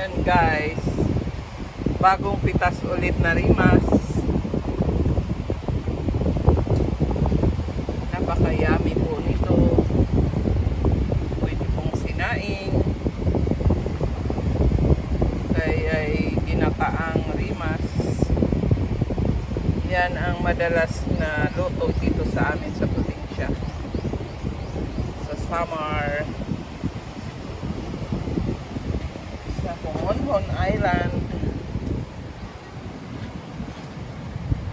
Yan guys. Bagong pitas ulit na rimas. Napakayami po nito. Pwede pong sinaing. Kaya ay ginataang rimas. Yan ang madalas na luto dito sa amin sa probinsya. Sa Samar. Sa Pumonhon Island.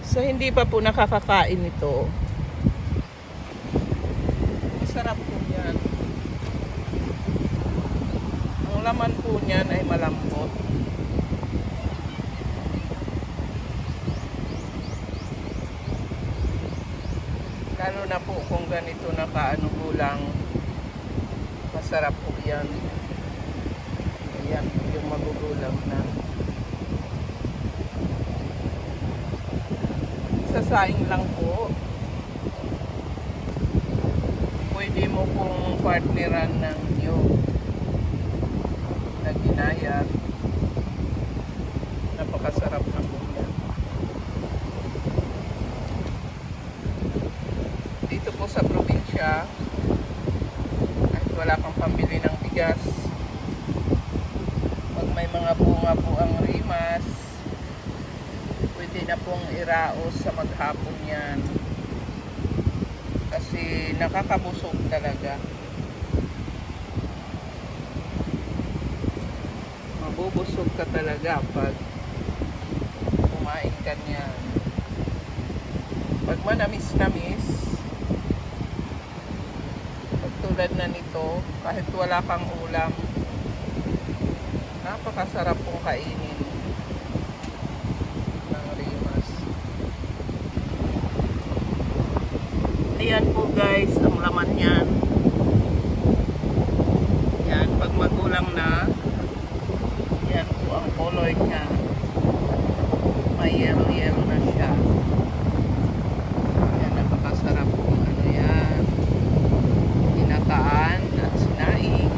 So hindi pa po nakakakain ito. Masarap po yan. Ang laman po niyan ay malambot. Lalo na po kung ganito na kaano gulang, masarap po yan. Ayan, yung magugulang na. Sasaing lang po. Pwede mo pong partneran ng niyog na ginayat. Napakasarap na yan. dito po sa probinsya wala kang pambili ng bigas mga bunga po ang rimas. Pwede na pong iraos sa maghapon yan. Kasi nakakabusog talaga. Mabubusog ka talaga pag kumain ka niyan. Pag manamis-namis tulad na nito kahit wala kang ulam napakasarap pong kainin ng rimas. Ayan po guys ang laman yan yan pag magulang na yan po ang color niya. May yellow yellow na siya yan napakasarap po ano yan ginataan at sinaing.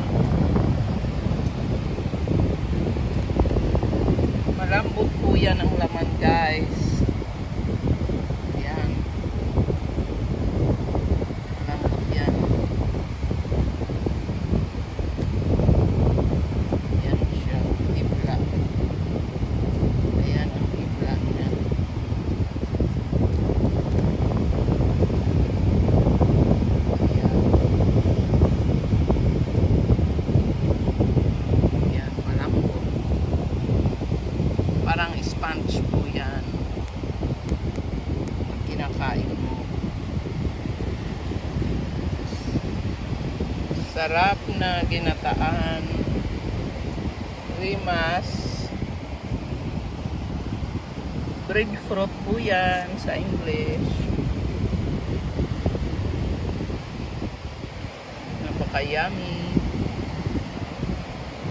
Malambot po yan ang laman guys. Yan. Malambot yan. Yan siya. Ibla. Ayan ang ibla niya. Ayan. Yan, malambot. Parang sponge po yan. Pag kinakain mo. Sarap na ginataan. Rimas. Breadfruit po yan sa English. Napaka-yummy.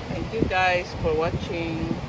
Thank you guys for watching.